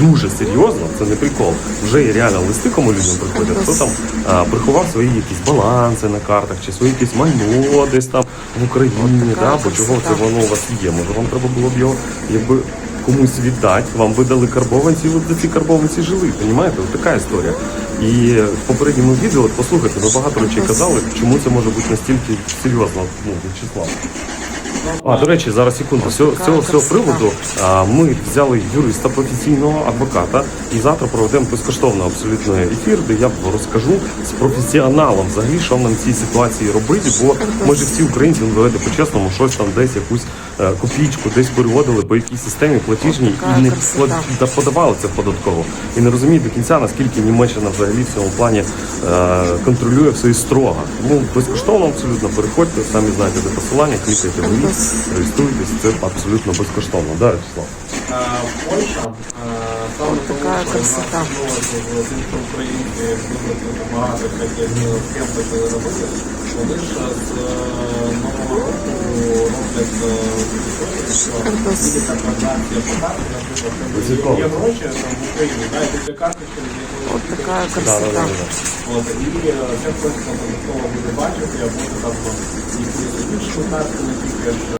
дуже серйозно, це не прикол. Вже є реально листи, кому людям приходять, хто там а, приховав свої якісь баланси на картах, чи свої якісь майно десь там в Україні, да, бо чого це воно у вас є. Може вам треба було б його якби комусь віддати, вам видали карбованці, і ви за ці карбованці жили. Понімаєте? От така історія. І в попередньому відео, послухайте, ми багато речей казали, чому це може бути настільки серйозно, ну, Вячеслав. А, до речі, зараз секунду. З цього, цього, з приводу а, ми взяли юриста професійного адвоката і завтра проведемо безкоштовно абсолютно ефір, де я розкажу з професіоналом взагалі, що нам в цій ситуації робити, бо ми ж всі українці, ну давайте по-чесному, щось там десь якусь копійку десь переводили по якійсь системі платіжній і не красота. подавали це податково. І не розуміють до кінця, наскільки Німеччина взагалі в цьому плані е, контролює все і строго. Тому безкоштовно абсолютно переходьте, самі знаєте, де посилання, клікайте в лінк, реєструйтесь, це абсолютно безкоштовно. Да, Вячеслав? Е, Польща е, саме така красота. українці багато всяких робити. Вони ж з е, нового року роблять е, є гроші там в Україні, да, і після карти через якусь От така красота. От, і е, це просто буде бачити, або там якусь іншу не тільки ж